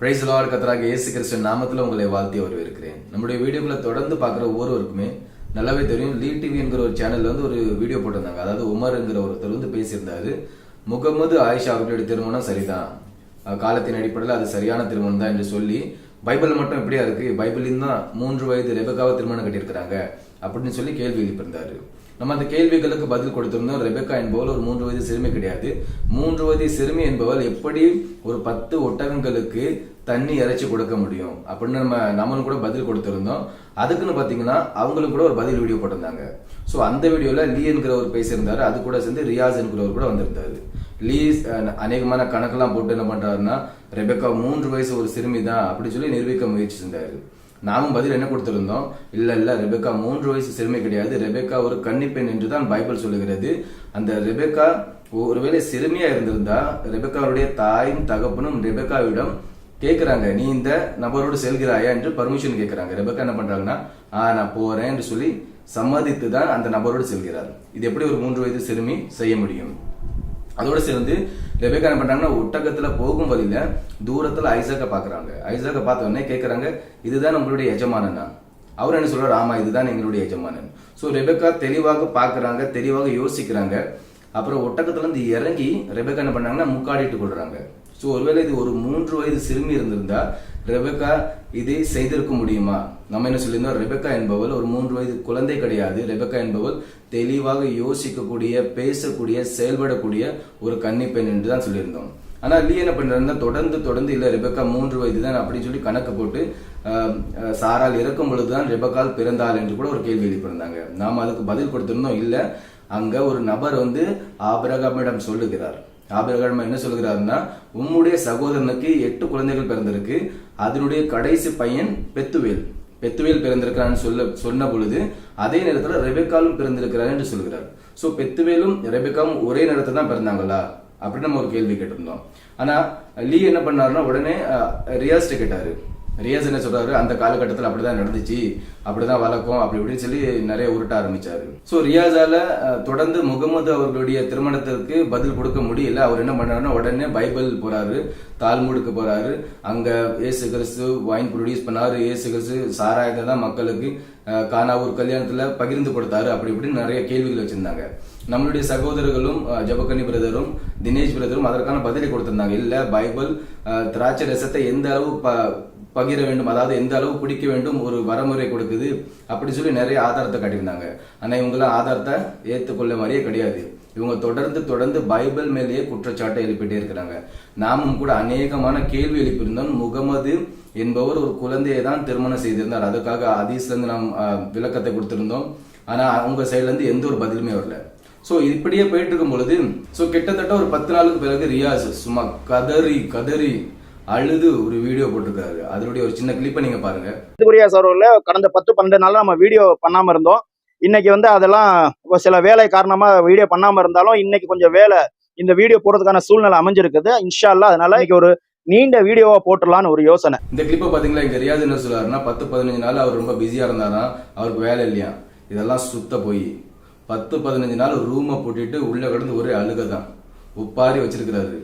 Price Lord கத்தராக இயேசு கிறிஸ்துவின் நாமத்தில் உங்களை வாழ்த்தி வரவேற்கிறேன். நம்முடைய வீடியோக்களை தொடர்ந்து பார்க்குற ஒவ்வொருவருக்குமே நல்லாவே தெரியும். லீ டிவி என்கிற ஒரு சேனல்ல வந்து ஒரு வீடியோ போட்டிருந்தாங்க. அதாவது உமருங்கிற ஒருத்தர் வந்து பேசியிருந்தாரு. முகமது ஆயிஷா அவர்களுடைய திருமணம் சரிதான். காலத்தின் அடிப்படையில் அது சரியான திருமணம் தான் என்று சொல்லி பைபிள் மட்டும் எப்படியா இருக்கு? பைபிளின் தான் மூன்று வயது ரெபக்காவை திருமணம் கட்டியிருக்கிறாங்க அப்படின்னு சொல்லி கேள்வி எழுப்பியிருந்தாரு. நம்ம அந்த கேள்விகளுக்கு பதில் கொடுத்திருந்தோம். ரெபெக்கா என்பவள் ஒரு மூன்று வயது சிறுமி கிடையாது. மூன்று வயது சிறுமி என்பவள் எப்படி ஒரு பத்து ஒட்டகங்களுக்கு தண்ணி இறைச்சி கொடுக்க முடியும்? அப்படின்னு நம்ம நம்மளும் கூட பதில் கொடுத்திருந்தோம். அதுக்குன்னு பாத்தீங்கன்னா அவங்களும் கூட ஒரு பதில் வீடியோ போட்டிருந்தாங்க. ஸோ அந்த வீடியோல லீ என்கிறவர் பேசியிருந்தாரு. அது கூட சேர்ந்து ரியாஸ் என்கிறவர் கூட வந்திருந்தாரு. லீஸ் அநேகமான கணக்கெல்லாம் போட்டு என்ன பண்ணுறாருன்னா ரெபெக்கா மூன்று வயசு ஒரு சிறுமி தான் அப்படி சொல்லி நிரூபிக்க முயற்சி செஞ்சாரு. நாமும் பதில் என்ன கொடுத்திருந்தோம்? இல்ல இல்ல ரெபெக்கா மூன்று வயசு சிறுமி கிடையாது. ரெபெக்கா ஒரு கன்னிப்பெண் என்று தான் பைபிள் சொல்லுகிறது. அந்த ரெபெக்கா ஒருவேளை சிறுமியா இருந்திருந்தா ரெபெக்காவுடைய தாயும் தகப்பனும் ரெபெக்காவிடம் கேட்குறாங்க நீ இந்த நபரோடு செல்கிறாயா? என்று பர்மிஷன் கேட்குறாங்க ரெபெக்கா என்ன பண்றாங்கன்னா ஆ நான் போறேன் என்று சொல்லி சம்மதித்து தான் அந்த நபரோடு செல்கிறார். இது எப்படி ஒரு மூன்று வயது சிறுமி செய்ய முடியும்? அதோட சேர்ந்து ரெபேக்கா என்ன பண்றாங்கன்னா ஒட்டகத்துல போகும் வழியில தூரத்துல ஐசாக்க பாக்குறாங்க. ஐசாக்க பார்த்த உடனே கேக்குறாங்க இதுதான் நம்மளுடைய எஜமானனா? அவர் என்ன சொல்றாரு ஆமா இதுதான் எங்களுடைய எஜமானன். ஸோ ரெபேக்கா தெளிவாக பாக்குறாங்க தெளிவாக யோசிக்கிறாங்க. அப்புறம் ஒட்டகத்துல இருந்து இறங்கி ரெபேக்கா என்ன பண்ணாங்கன்னா முக்காடிட்டு கொள்றாங்க. ஸோ ஒருவேளை இது ஒரு மூன்று வயது சிறுமி இருந்திருந்தா ரெபெக்கா இதை செய்திருக்க முடியுமா? நம்ம என்ன சொல்லியிருந்தோம்? ரெபெக்கா என்பவள் ஒரு மூன்று வயது குழந்தை கிடையாது. ரெபெக்கா என்பவள் தெளிவாக யோசிக்கக்கூடிய பேசக்கூடிய செயல்படக்கூடிய ஒரு கன்னி பெண் என்று தான் சொல்லியிருந்தோம். ஆனால் லீ என்ன பண்றாருன்னா தொடர்ந்து தொடர்ந்து இல்லை ரெபெக்கா மூன்று வயது தான் அப்படின்னு சொல்லி கணக்கு போட்டு சாரால் இறக்கும் பொழுதுதான் ரெபக்கால் பிறந்தாள் என்று கூட ஒரு கேள்வி எழுப்பியிருந்தாங்க நாம் அதுக்கு பதில் கொடுத்திருந்தோம். இல்லை அங்கே ஒரு நபர் வந்து ஆபரகமிடம் சொல்லுகிறார். ஆபிரகாம் என்ன சொல்கிறாருன்னா உம்முடைய சகோதரனுக்கு எட்டு குழந்தைகள் பிறந்திருக்கு. அதனுடைய கடைசி பையன் பெத்துவேல். பெத்துவேல் பிறந்திருக்கிறான்னு சொல்ல சொன்ன பொழுது அதே நேரத்தில் ரெபெக்காலும் பிறந்திருக்கிறார் என்று சொல்கிறார். ஸோ பெத்துவேலும் ரெபெக்காவும் ஒரே நேரத்தில் தான் பிறந்தாங்களா? அப்படின்னு நம்ம ஒரு கேள்வி கேட்டிருந்தோம். ஆனால் லீ என்ன பண்ணாருன்னா உடனே ரியாஸ்ட்டு கேட்டாரு. ரியாஸ் என்ன சொல்றாரு? அந்த காலகட்டத்தில் அப்படிதான் நடந்துச்சு. அப்படிதான் வழக்கம் அப்படி இப்படின்னு சொல்லி நிறைய உருட்ட ஆரம்பிச்சாரு. ஸோ ரியாஸால தொடர்ந்து முகமது அவர்களுடைய திருமணத்திற்கு பதில் கொடுக்க முடியல. அவர் என்ன பண்ணாருன்னா உடனே பைபிள் போறாரு. தால்மூடுக்கு போறாரு. அங்க ஏசு கிறிஸ்து வைன் ப்ரொடியூஸ் பண்ணாரு. ஏசு கிறிஸ்து சாராயத்தை தான் மக்களுக்கு அஹ், கானாவூர் கல்யாணத்துல பகிர்ந்து கொடுத்தாரு. அப்படி இப்படின்னு நிறைய கேள்விகள் வச்சிருந்தாங்க. நம்மளுடைய சகோதரர்களும் அஹ், ஜெபக்கனி பிரதரும் தினேஷ் பிரதரும் அதற்கான பதிலை கொடுத்திருந்தாங்க. இல்ல பைபிள் திராட்சை ரசத்தை எந்த அளவு ப- பகிர வேண்டும். அதாவது எந்த அளவு பிடிக்க வேண்டும் ஒரு வரமுறை கொடுக்குது. அப்படி சொல்லி நிறைய ஆதாரத்தை காட்டியிருந்தாங்க. ஆனால் இவங்கெல்லாம் ஆதாரத்தை ஏற்றுக்கொள்ள மாதிரியே கிடையாது. இவங்க தொடர்ந்து தொடர்ந்து பைபிள் மேலேயே குற்றச்சாட்டை எழுப்பிட்டே இருக்கிறாங்க. நாமும் கூட அநேகமான கேள்வி எழுப்பியிருந்தோம். முகமது என்பவர் ஒரு குழந்தையை தான் திருமணம் செய்திருந்தார். அதுக்காக ஹதீஸ்ல நாம் விளக்கத்தை கொடுத்திருந்தோம். ஆனால் அவங்க சைட்லேருந்து எந்த ஒரு பதிலுமே வரல. ஸோ இப்படியே போயிட்டு இருக்கும் பொழுது ஸோ கிட்டத்தட்ட ஒரு பத்து நாளுக்கு பிறகு ரியாஸ் சும்மா கதறி கதறி அழுது ஒரு வீடியோ போட்டிருக்காரு. அதனுடைய ஒரு சின்ன கிளிப்பை நீங்க பாருங்க. இதுக்குரிய சர்வரில் கடந்த பத்து பன்னெண்டு நாள் நம்ம வீடியோ பண்ணாம இருந்தோம். இன்னைக்கு வந்து அதெல்லாம் சில வேலை காரணமா வீடியோ பண்ணாம இருந்தாலும் இன்னைக்கு கொஞ்சம் வேலை இந்த வீடியோ போடுறதுக்கான சூழ்நிலை அமைஞ்சிருக்குது. இன்ஷா அல்லாஹ் அதனால இன்னைக்கு ஒரு நீண்ட வீடியோவா போட்டுடலான்னு ஒரு யோசனை. இந்த கிளிப்பை பாத்தீங்களா? இங்க ரியாஸ் என்ன சொல்றாருன்னா பத்து பதினஞ்சு நாள் அவர் ரொம்ப பிஸியா இருந்தாராம். அவருக்கு வேலை இல்லையா இதெல்லாம் சுத்த போய். பத்து பதினஞ்சு நாள் ரூமை பூட்டிட்டு உள்ள கிடந்து ஒரே அழுகை தான் உப்பாரி வச்சிருக்கிறாரு.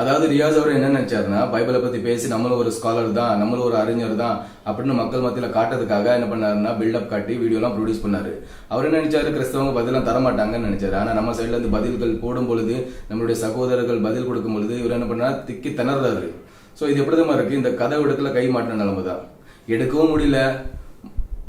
அதாவது ரியாஸ் அவர் என்ன நினைச்சாருன்னா பைபிளை பத்தி பேசி நம்மளும் ஒரு ஸ்காலர் தான் நம்மளும் ஒரு அறிஞர் தான் அப்படின்னு மக்கள் மத்தியில காட்டுறதுக்காக என்ன பண்ணாருன்னா பில்டப் காட்டி வீடியோலாம் ப்ரொடியூஸ் பண்ணாரு. அவர் என்ன நினைச்சாரு? கிறிஸ்தவங்க பதிலாம் தரமாட்டாங்கன்னு நினைச்சாரு. ஆனா நம்ம சைட்ல இருந்து பதில்கள் போடும் பொழுது நம்மளுடைய சகோதரர்கள் பதில் கொடுக்கும் பொழுது இவர் என்ன பண்ணா திக்கி திணறாரு. ஸோ இது எப்படிதான் இருக்கு? இந்த கதை எடுக்கல கை மாட்டின நிலைமை தான் எடுக்கவும் முடியல.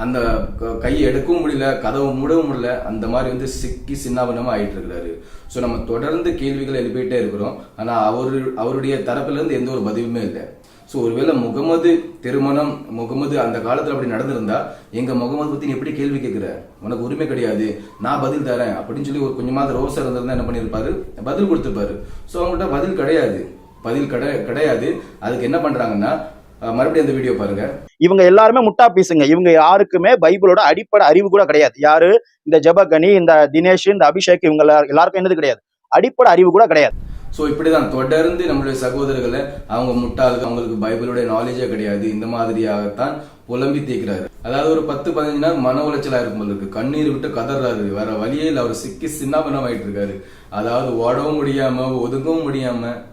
அந்த க- கையை எடுக்கவும் முடியல கதவை மூடவும் முடியல அந்த மாதிரி வந்து சிக்கி சின்னாபனமாக ஆயிட்டு இருக்கிறாரு ஸோ நம்ம தொடர்ந்து கேள்விகளை எழுப்பிட்டே இருக்கிறோம். ஆனால் அவரு அவருடைய தரப்பிலேருந்து எந்த ஒரு பதிலுமே இல்லை. ஸோ ஒருவேளை முகமது திருமணம் முகமது அந்த காலத்தில் அப்படி நடந்திருந்தா எங்கள் முகமது பற்றி நீ எப்படி கேள்வி கேட்குற? உனக்கு உரிமை கிடையாது. நான் பதில் தரேன் அப்படின்னு சொல்லி ஒரு கொஞ்சமாக ரோசர் இருந்திருந்தா என்ன பண்ணியிருப்பாரு? பதில் கொடுத்துருப்பாரு. ஸோ அவங்கள்ட்ட பதில் கிடையாது. பதில் கிடை கிடையாது. அதுக்கு என்ன பண்ணுறாங்கன்னா மறுபடியும் அந்த வீடியோ பாருங்க. இவங்க எல்லாருமே முட்டா பீசுங்க. இவங்க யாருக்குமே பைபிளோட அடிப்படை அறிவு கூட கிடையாது. யாரு? இந்த ஜெபகனி இந்த தினேஷ் இந்த அபிஷேக் இவங்க எல்லா- எல்லாருக்கும் என்னது கிடையாது. அடிப்படை அறிவு கூட கிடையாது. ஸோ இப்படிதான் தொடர்ந்து நம்மளுடைய சகோதரர்களை அவங்க முட்டாள்கள் அவங்களுக்கு பைபிளுடைய நாலேஜே கிடையாது. இந்த மாதிரியாகத்தான் புலம்பி தீக்கிறாரு அதாவது ஒரு பத்து பதினஞ்சு நாள் மன உளைச்சலா இருக்கும் இருக்கு. கண்ணீர் விட்டு கதறாரு. வேற வழியே இல்லை. அவர் சிக்கி சின்னாபனம் ஆயிட்டு இருக்காரு. அதாவது ஓடவும் முடியாம ஒதுங்கவும் முடியாம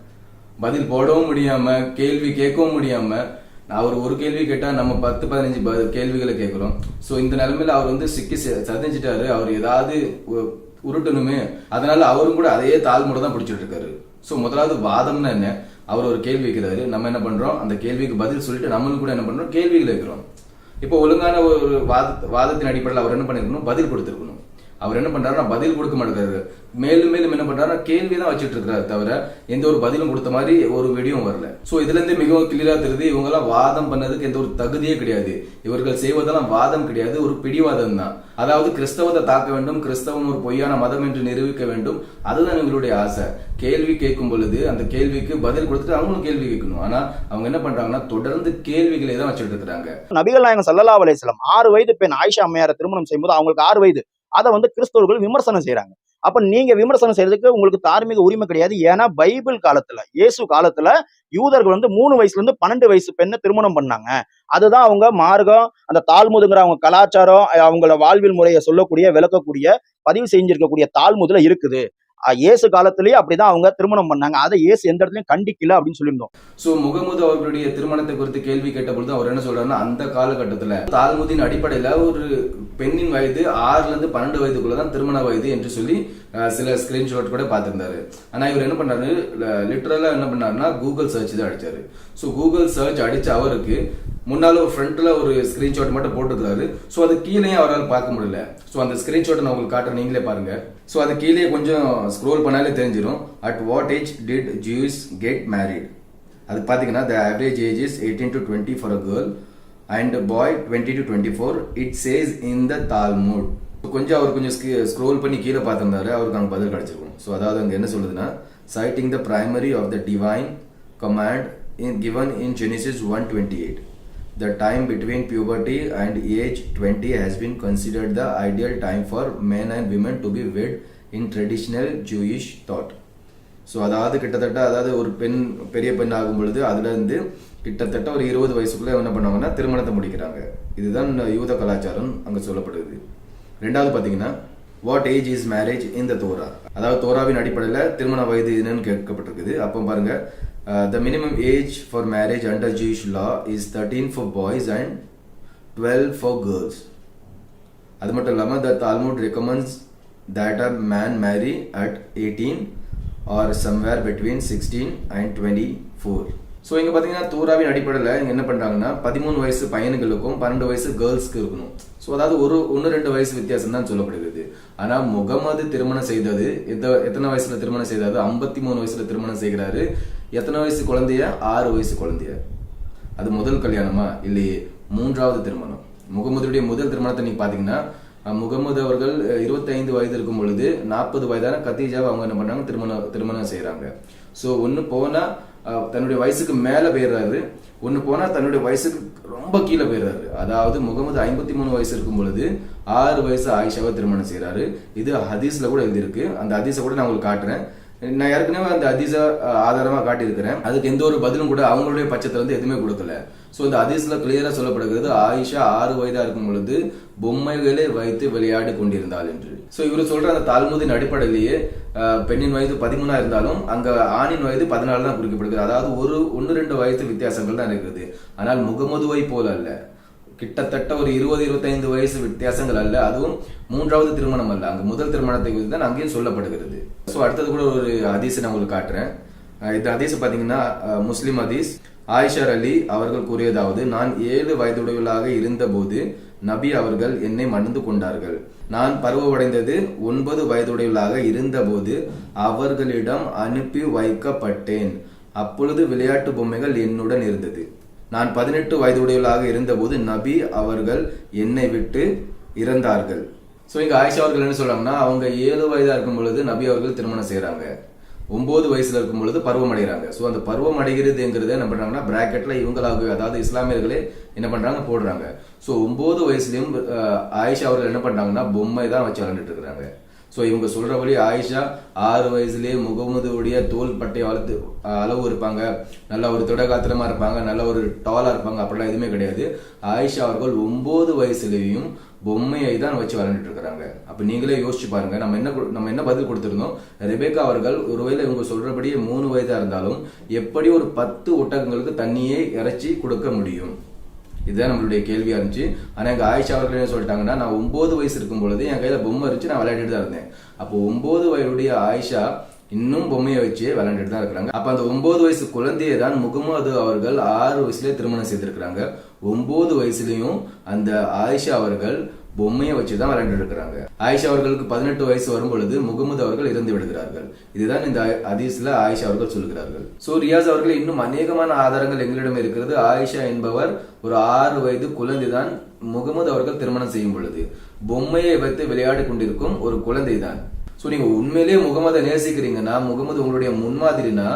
பதில் போடவும் முடியாம கேள்வி கேட்கவும் முடியாம அவர் ஒரு கேள்வி கேட்டா நம்ம பத்து பதினஞ்சு ப- கேள்விகளை கேட்கிறோம். சோ இந்த நிலைமையில அவர் வந்து சிக்கி சதிஞ்சிட்டாரு. அவர் ஏதாவது உ- உருட்டணுமே அதனால அவரும் கூட அதே தாழ்மூட தான் பிடிச்சிட்டு இருக்காரு. சோ முதலாவது வாதம்னா என்ன? அவர் ஒரு கேள்வி வைக்கிறாரு நம்ம என்ன பண்றோம்? அந்த கேள்விக்கு பதில் சொல்லிட்டு நம்மளும் கூட என்ன பண்றோம்? கேள்விகள் வைக்கிறோம் இப்போ ஒழுங்கான ஒரு வாத வாதத்தின் அடிப்படையில் அவர் என்ன பண்ணிருக்கணும்? பதில் கொடுத்துருக்கணும். அவர் என்ன பண்றாருன்னா பதில் கொடுக்க மாட்டேங்கிறாரு. மேலும் மேலும் என்ன பண்றாருன்னா கேள்வி தான் வச்சுட்டு இருக்காரு தவிர எந்த ஒரு பதிலும் கொடுத்த மாதிரி ஒரு வெடியும் வரல. சோ இதுல இருந்து மிகவும் கிளியரா தெரியுது இவங்க எல்லாம் வாதம் பண்ணதுக்கு எந்த ஒரு தகுதியே கிடையாது. இவர்கள் செய்வதெல்லாம் வாதம் கிடையாது ஒரு பிடிவாதம் தான். அதாவது கிறிஸ்தவத்தை தாக்க வேண்டும் கிறிஸ்தவம் ஒரு பொய்யான மதம் என்று நிரூபிக்க வேண்டும் அதுதான் இவங்களுடைய ஆசை. கேள்வி கேட்கும் பொழுது அந்த கேள்விக்கு பதில் கொடுத்துட்டு அவங்களும் கேள்வி கேட்கணும். ஆனா அவங்க என்ன பண்றாங்கன்னா தொடர்ந்து கேள்விகளை தான் வச்சுட்டு இருக்கிறாங்க நபிகள் நாயகம் சல்லல்லா அலிஸ்லாம் ஆறு வயது பெண் ஆயிஷா அம்மையாரை திருமணம் செய்யும்போது அவங்களுக்கு ஆறு வயது. அதை வந்து கிறிஸ்தவர்கள் விமர்சனம் செய்கிறாங்க அப்ப நீங்க விமர்சனம் செய்யறதுக்கு உங்களுக்கு தார்மீக உரிமை கிடையாது. ஏன்னா பைபிள் காலத்துல இயேசு காலத்துல யூதர்கள் வந்து மூணு வயசுல இருந்து பன்னெண்டு வயசு பெண்ணை திருமணம் பண்ணாங்க. அதுதான் அவங்க மார்க்கம் அந்த தாழ்முதுங்கிற அவங்க கலாச்சாரம் அவங்கள வாழ்வியல் முறையை சொல்லக்கூடிய விளக்கக்கூடிய பதிவு செஞ்சிருக்கக்கூடிய தாழ்முதுல இருக்குது. இயேசு காலத்திலேயே அப்படிதான் அவங்க திருமணம் பண்ணாங்க. அதை இயேசு எந்த இடத்துலயும் கண்டிக்கல அப்படின்னு சொல்லியிருந்தோம். சோ முகமது அவர்களுடைய திருமணத்தை குறித்து கேள்வி கேட்ட பொழுது அவர் என்ன சொல்றாருன்னா அந்த காலகட்டத்துல தால்முதின் அடிப்படையில ஒரு பெண்ணின் வயது ஆறுல இருந்து பன்னெண்டு வயதுக்குள்ளதான் திருமண வயது என்று சொல்லி சில ஸ்கிரீன்ஷாட் கூட பார்த்திருந்தாரு. ஆனா இவர் என்ன பண்ணாரு? லிட்டரலா என்ன பண்ணாருன்னா கூகுள் சர்ச் தான் அடிச்சாரு. சோ கூகுள் சர்ச் அடிச்ச அவருக்கு முன்னால ஒரு ஃப்ரண்ட்ல ஒரு ஸ்கிரீன்ஷாட் மட்டும் போட்டுருக்காரு ஸோ அது கீழே அவரால் பார்க்க முடியல. ஸோ அந்த ஸ்கிரீன்ஷாட் நான் உங்களுக்கு காட்டுறேன். நீங்களே பாருங்க. ஸோ அது கீழே கொஞ்சம் ஸ்க்ரோல் பண்ணாலே தெரிஞ்சிடும் at what age did Jews get married அது பார்த்தீங்கன்னா the average age is eighteen to twenty for a girl and boy twenty two twenty four it says in the Talmud கொஞ்சம் அவர் கொஞ்சம் ஸ்க்ரோல் பண்ணி கீழே பார்த்துருந்தாரு அவருக்கு அங்கே பதில் கிடச்சிருக்கும். ஸோ அதாவது அங்கே என்ன சொல்லுதுன்னா citing the primary of the divine command in given in Genesis 128. The time between puberty and age 20 has been considered the ideal time for men and women to be wed in traditional Jewish thought so அதாவது கிட்டத்தட்ட அதாவது ஒரு பெண் பெரிய பெண் ஆகும் பொழுது அதுலேருந்து கிட்டத்தட்ட ஒரு இருபது வயசுக்குள்ளே என்ன பண்ணுவாங்கன்னா திருமணத்தை முடிக்கிறாங்க. இதுதான் யூத கலாச்சாரம் அங்கே சொல்லப்படுது. ரெண்டாவது பார்த்தீங்கன்னா what age is marriage in the Torah அதாவது தோராவின் அடிப்படையில் திருமண வயது என்னன்னு கேட்கப்பட்டிருக்குது. அப்போ பாருங்க the minimum age for marriage under Jewish law is thirteen for boys and twelve for girls அது மட்டும் இல்லாமல் the Talmud recommends that a man marry at eighteen or somewhere between sixteen and twenty four so இங்கே பார்த்தீங்கன்னா தூராவின் அடிப்படையில் இங்கே என்ன பண்ணுறாங்கன்னா பதிமூணு வயசு பையனுங்களுக்கும் பன்னெண்டு வயசு கேர்ள்ஸ்க்கு இருக்கணும். ஸோ அதாவது ஒரு ஒன்று ரெண்டு வயசு வித்தியாசம் தான் சொல்லப்படுகிறது. ஆனால் முகமது திருமணம் செய்தது எந்த எத்தனை வயசில் திருமணம் செய்தாது ஐம்பத்தி மூணு வயசில் திருமணம் செய்கிறாரு. எத்தனை வயசு குழந்தைய? ஆறு வயசு குழந்தைய? அது முதல் கல்யாணமா? இல்லையே மூன்றாவது திருமணம். முகமதுடைய முதல் திருமணத்தை நீங்கள் பார்த்தீங்கன்னா முகமது அவர்கள் இருபத்தைந்து வயது இருக்கும் பொழுது நாற்பது வயதான கத்தீஜாவை அவங்க என்ன பண்ணாங்க திருமணம் திருமணம் செய்கிறாங்க ஸோ ஒன்று போனால் தன்னுடைய வயசுக்கு மேலே போயிடுறாரு. ஒன்று போனால் தன்னுடைய வயசுக்கு ரொம்ப கீழே போயிடுறாரு. அதாவது முகமது ஐம்பத்தி மூணு வயசு இருக்கும் பொழுது ஆறு வயசு ஆயிஷாவை திருமணம் செய்கிறாரு இது ஹதீஸில் கூட எழுதியிருக்கு. அந்த ஹதீஸை கூட நான் உங்களுக்கு காட்டுறேன். நான் ஏற்கனவே அந்த அதிச ஆதாரமா காட்டியிருக்கிறேன். அதுக்கு எந்த ஒரு பதிலும் கூட அவங்களுடைய பட்சத்தை வந்து எதுவுமே கொடுக்கல. ஸோ இந்த அதிசல கிளியரா சொல்லப்படுகிறது ஆயிஷா ஆறு வயதா இருக்கும் பொழுது பொம்மைகளை வைத்து விளையாடி கொண்டிருந்தாள் என்று. ஸோ இவர் சொல்ற அந்த தாழ்முதின் அடிப்படையிலேயே பெண்ணின் வயது பதிமூணா இருந்தாலும் அங்க ஆணின் வயது பதினாலு தான் குறிக்கப்படுகிறது. அதாவது ஒரு ஒன்னு ரெண்டு வயது வித்தியாசங்கள் தான் இருக்குது. ஆனால் முகமதுவை போல அல்ல. கிட்டத்தட்ட ஒரு இருபது இருபத்தைந்து வயசு வித்தியாசங்கள் அல்ல. அதுவும் மூன்றாவது திருமணம் அல்ல. அங்க முதல் திருமணத்தை குறித்து தான் அங்கேயும் சொல்லப்படுகிறது. ஸோ அடுத்தது கூட ஒரு ஹதீஸ் நான் உங்களுக்கு காட்டுறேன். இந்த ஹதீஸ் பார்த்தீங்கன்னா முஸ்லீம் முஸ்லிம் ஹதீஸ். ஆயிஷர் அலி அவர்கள் கூறியதாவது நான் ஏழு வயதுடையவளாக இருந்தபோது நபி அவர்கள் என்னை மணந்து கொண்டார்கள். நான் பருவமடைந்தது ஒன்பது வயதுடையவளாக இருந்தபோது அவர்களிடம் அனுப்பி வைக்கப்பட்டேன். அப்பொழுது விளையாட்டு பொம்மைகள் என்னுடன் இருந்தது. நான் பதினெட்டு வயதுடையவளாக இருந்தபோது நபி அவர்கள் என்னை விட்டு இறந்தார்கள். ஸோ இங்கே ஆயிஷா அவர்கள் என்ன சொல்கிறாங்கன்னா அவங்க ஏழு வயதாக இருக்கும் பொழுது நபி அவர்கள் திருமணம் செய்கிறாங்க ஒம்பது வயசுல இருக்கும் பொழுது பருவம் அடைகிறாங்க. ஸோ அந்த பருவம் அடைகிறதுங்கிறத என்ன பண்ணுறாங்கன்னா பிராக்கெட்ல இவங்களாகவே அதாவது இஸ்லாமியர்களே என்ன பண்றாங்க போடுறாங்க. ஸோ ஒம்பது வயசுலயும் ஆயிஷா அவர்கள் என்ன பண்றாங்கன்னா பொம்மை தான் வச்சு விளையாண்டுட்டு இருக்கிறாங்க. ஸோ இவங்க சொல்கிறபடி ஆயிஷா ஆறு வயசுலேயே முகமதுடைய தோல் பட்டை வளர்த்து அளவு இருப்பாங்க. நல்ல ஒரு திடகாத்திரமா இருப்பாங்க. நல்ல ஒரு டாலாக இருப்பாங்க. அப்படிலாம் எதுவுமே கிடையாது. ஆயிஷா அவர்கள் ஒம்பது வயசுலேயும் பொம்மையை தான் வச்சு விளையாண்டுட்டு இருக்கிறாங்க அப்போ நீங்களே யோசிச்சு பாருங்க. நம்ம என்ன கொடு- நம்ம என்ன பதில் கொடுத்துருந்தோம்? ரெபேக்கா அவர்கள் ஒருவேளை இவங்க சொல்றபடியே மூணு வயதா இருந்தாலும் எப்படி ஒரு பத்து ஒட்டகங்களுக்கு தண்ணியை இறைச்சி கொடுக்க முடியும்? இதுதான் நம்மளுடைய கேள்வியா இருந்துச்சு. ஆனா எங்க ஆயிஷா அவர்கள் என்ன சொல்லிட்டாங்கன்னா நான் ஒன்பது வயசு இருக்கும் பொழுது என் கையில பொம்மை இருந்துச்சு நான் விளையாடிட்டு தான் இருந்தேன். அப்போ ஒன்பது வயதுடைய ஆயிஷா இன்னும் பொம்மையை வச்சு விளையாண்டுட்டு தான் இருக்கிறாங்க. அப்ப அந்த ஒன்பது வயசு குழந்தையை தான் முகமது அவர்கள் ஆறு வயசுலேயே திருமணம் செய்திருக்கிறாங்க. ஒன்பது வயசுலயும் அந்த ஆயிஷா அவர்கள் பொம்மையை வச்சு தான் விளையாண்டு இருக்கிறாங்க ஆயிஷா அவர்களுக்கு பதினெட்டு வயசு வரும் பொழுது முகமது அவர்கள் இறந்து விடுகிறார்கள். இதுதான் இந்த அதிசல ஆயிஷா அவர்கள் சொல்கிறார்கள். சோ ரியாஸ் அவர்கள் இன்னும் அநேகமான ஆதாரங்கள் எங்களிடம் இருக்கிறது. ஆயிஷா என்பவர் ஒரு ஆறு வயது குழந்தைதான் முகமது அவர்கள் திருமணம் செய்யும் பொழுது. பொம்மையை வைத்து விளையாடி கொண்டிருக்கும் ஒரு குழந்தைதான். ஸோ நீங்கள் உண்மையிலேயே முகமதை நேசிக்கிறீங்கன்னா முகமது உங்களுடைய முன்மாதிரினா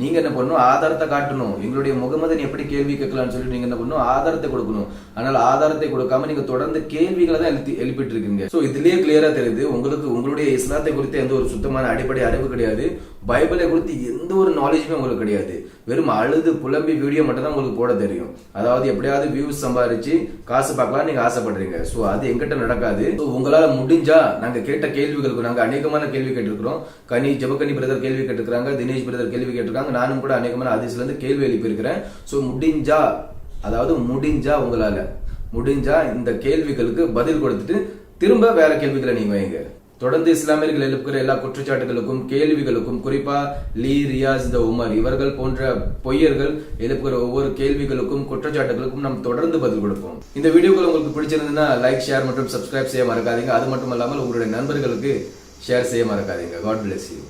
நீங்க என்ன பண்ணணும்? ஆதாரத்தை காட்டணும். எங்களுடைய முகமதன் எப்படி கேள்வி கேட்கலாம்னு சொல்லிட்டு நீங்க என்ன பண்ணணும்? ஆதாரத்தை கொடுக்கணும். ஆனால் ஆதாரத்தை கொடுக்காம நீங்க தொடர்ந்து கேள்விகளை தான் எழுப்பி எழுப்பிட்டு இருக்கீங்க ஸோ இதுலயே கிளியரா தெரியுது. உங்களுக்கு உங்களுடைய இஸ்லாத்தை குறித்து எந்த ஒரு சுத்தமான அடிப்படை அறிவு கிடையாது. பைபிளை குறித்து எந்த ஒரு நாலேஜுமே உங்களுக்கு கிடையாது. வெறும் அழுது புலம்பி வீடியோ மட்டும் தான் உங்களுக்கு போட தெரியும். அதாவது எப்படியாவது வியூஸ் சம்பாரிச்சு காசு பார்க்கலாம் நீங்க ஆசைப்படுறீங்க. ஸோ அது எங்கிட்ட நடக்காது. ஸோ உங்களால முடிஞ்சா நாங்க கேட்ட கேள்விகளுக்கு நாங்க அநேகமான கேள்வி கேட்டிருக்கிறோம். கனி ஜெபக்கனி பிரதர் கேள்வி கேட்டிருக்காங்க தினேஷ் பிரதர் கேள்வி கேட்டிருக்காங்க. நானும் கூட அநேகமான அதிசல இருந்து கேள்வி எழுப்பியிருக்கிறேன். ஸோ முடிஞ்சா அதாவது முடிஞ்சா உங்களால முடிஞ்சா இந்த கேள்விகளுக்கு பதில் கொடுத்துட்டு திரும்ப வேற கேள்விகளை நீங்க வைங்க. தொடர்ந்து இஸ்லாமியர்கள் எழுப்புகிற எல்லா குற்றச்சாட்டுகளுக்கும் கேள்விகளுக்கும் குறிப்பா லீ ரியாஸ் த உமர் இவர்கள் போன்ற பொய்யர்கள் எழுப்புகிற ஒவ்வொரு கேள்விகளுக்கும் குற்றச்சாட்டுகளுக்கும் நாம் தொடர்ந்து பதில் கொடுப்போம். இந்த வீடியோக்கள் உங்களுக்கு பிடிச்சிருந்ததுன்னா லைக் ஷேர் மற்றும் சப்ஸ்கிரைப் செய்ய மறக்காதீங்க. அது மட்டும் இல்லாமல் உங்களுடைய நண்பர்களுக்கு ஷேர் செய்ய மறக்காதீங்க. God bless you